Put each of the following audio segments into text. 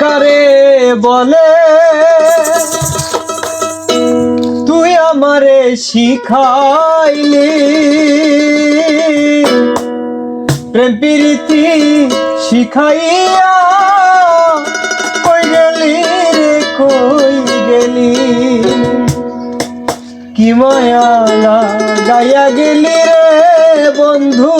কারে বলে, তুই আমারে শিখাইলি। প্রেম প্রীতি শিখাইয়া কই গেলি রে, কই গেলি? কি মায়া গাইয়া গেলি রে, বন্ধু?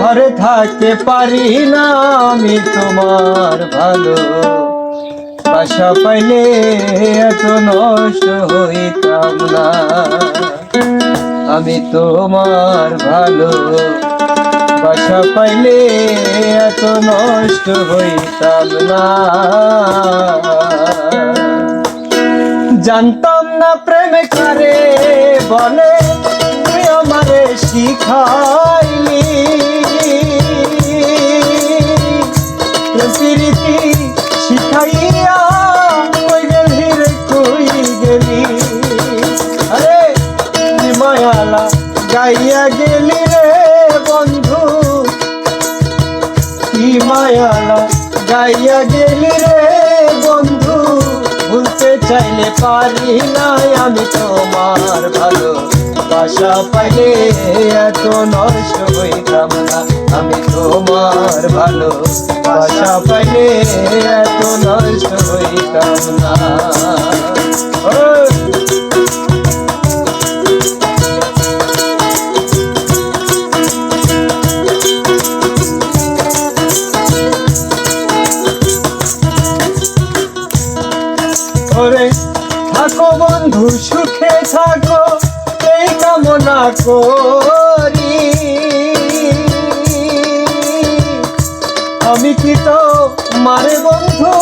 ঘরে থাকতে পারি না আমি তোমার ভালো। বাসা পাইলে এত নষ্ট হইতাম না। আমি তোমার ভালো। বাসা পাইলে এত নষ্ট হইতাম না। জানতাম না প্রেমে কারে বলে। শিখাইলি। প্রীতি শিখাইয়া কই গেলি রে, কই গেলি? আরে মায়ালা গাইয়া গেলি রে, বন্ধু। কি মায়ালা গাইয়া গেলি রে চাইলে পারি না আমি তোমার ভালো বাসা পাইলে এত নষ্ট হইতাম না। আমি তোমার ভালো বাসা পাইলে এত নষ্ট হইতাম না। ওরে থাকো বন্ধু, সুখে থাকো, এই কামনা করি। আমি কি তো মারে বন্ধু,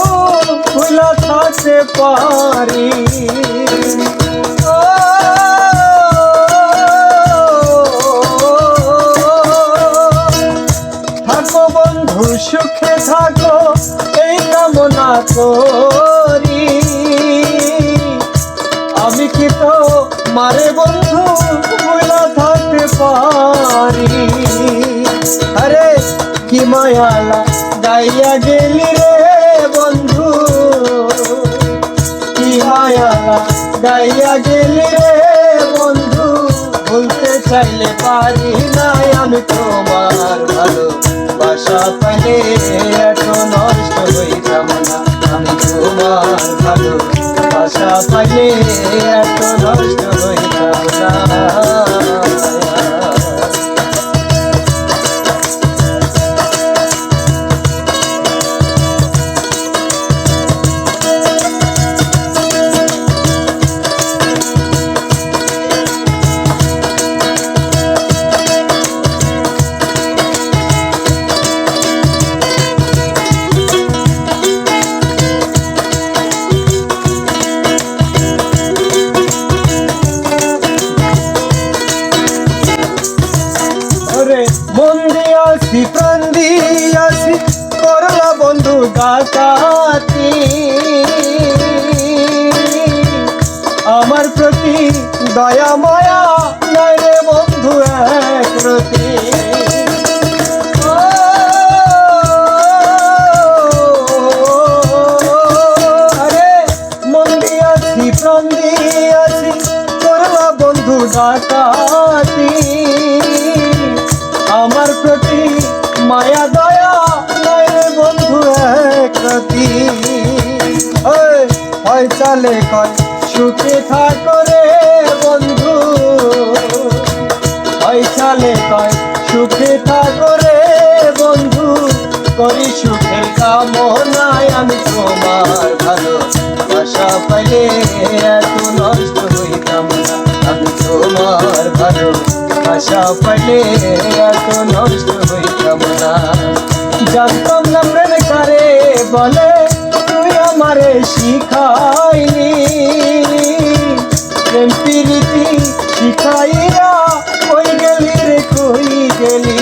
ভুলা থাকতে পারি? থাকো বন্ধু, সুখে থাকো, এই কামনা করি। কি মায়ালা গাইয়া গেলি রে বন্ধু? কি মায়ালা গাইয়া গেলি রে বন্ধু? বলতে চাইলে পারি না আমি তোমার ভালো বাসা পাইলে এত নষ্ট হইতাম না আমি তোমার ভালো বাসা পাইলে এত নষ্ট হইতাম না। প্রাণ দিয়াছি, করলা বন্ধু ডাকাতি। আমার প্রতি দয়া, মায়া রে বন্ধু, এক প্রতি প্রাণ দিয়াছি, করলা বন্ধু ডাকাতি সুখে থাকো রে বন্ধু। চালে কয় সুখে থাকো রে বন্ধু। করি সুখের কামনায় আমি তোমার ভালো বাসা পাইলে এত নষ্ট হইতাম আমি তোমার ভালো আশা পাইলে এত নষ্ট হইতাম না। জানতাম না প্রেম কারে বলে। আমারে শিখাইলি প্রেম প্রীতি শিখাইয়া কই গেলি রে, কই গেলি?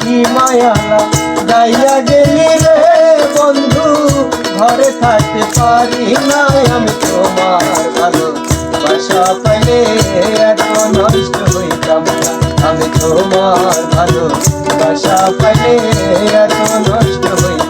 কি মায়ালা গাইয়া গেলি রে, বন্ধু। ঘরে থাকতে পারি না আমি তোমার ভালো বাসা পাইলে এত নষ্ট হইতাম আমি তোমার ভালো বাসা পাইলে এত নষ্ট হইতাম